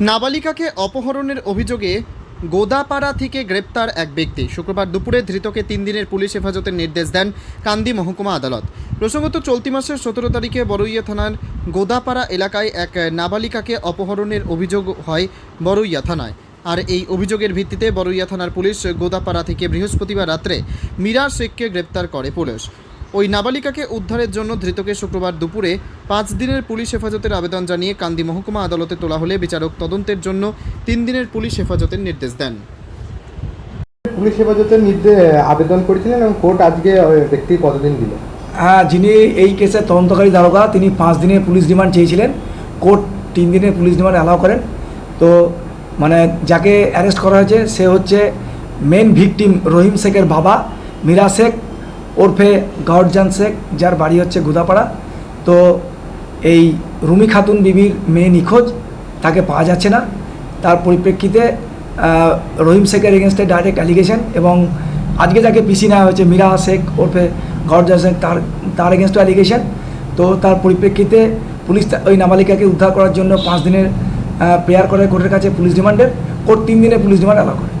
নাবালিকাকে অপহরণের অভিযোগে গোদাপাড়া থেকে গ্রেপ্তার এক ব্যক্তি। শুক্রবার দুপুরে ধৃতকে তিন দিনের পুলিশ হেফাজতের নির্দেশ দেন কান্দি মহকুমা আদালত। প্রসঙ্গত, চলতি মাসের সতেরো তারিখে বড়ইয়া থানার গোদাপাড়া এলাকায় এক নাবালিকাকে অপহরণের অভিযোগ হয় বড়ইয়া থানায়। আর এই অভিযোগের ভিত্তিতে বড়ইয়া থানার পুলিশ গোদাপাড়া থেকে বৃহস্পতিবার রাত্রে মীরা শেখকে গ্রেপ্তার করে পুলিশ। ওই নাবালিকাকে উদ্ধারের জন্য ধৃতকে শুক্রবার দুপুরে পাঁচ দিনের পুলিশ হেফাজতের আবেদন জানিয়ে কান্দি মহকুমা আদালতে তোলা হলে বিচারক তদন্তের জন্য তিন দিনের পুলিশ হেফাজতের নির্দেশ দেন। পুলিশ হেফাজতের নির্দেশ আবেদন করেছিলেন এবং কোর্ট আজকে ব্যক্তি কতদিন দিল? হ্যাঁ যিনি এই কেসের তদন্তকারী দারোগা তিনি পাঁচ দিনের পুলিশ রিমান্ড চেয়েছিলেন। কোর্ট তিন দিনের পুলিশ রিমান্ড অ্যালাউ করেন। তো মানে যাকে অ্যারেস্ট করা হয়েছে সে হচ্ছে মেন ভিকটিম রহিম শেখের বাবা মীরা শেখ ওরফে গৌরজান শেখ, যার বাড়ি হচ্ছে গুদাপাড়া। তো এই রুমি খাতুন বিবির মেয়ে নিখোঁজ, তাকে পাওয়া যাচ্ছে না। তার পরিপ্রেক্ষিতে রহিম শেখের এগেনস্টে ডাইরেক্ট অ্যালিগেশন এবং আজকে যাকে পিসি নেওয়া হয়েছে, মীরা শেখ ওরফে গৌরজান শেখ, তার তার এগেনস্টে অ্যালিগেশন তো তার পরিপ্রেক্ষিতে পুলিশ ওই নাবালিকাকে উদ্ধার করার জন্য পাঁচ দিনের প্রেয়ার করে কোর্টের কাছে পুলিশ রিমান্ডের কোর্ট তিন দিনে পুলিশ রিমান্ড অ্যালাউ করে।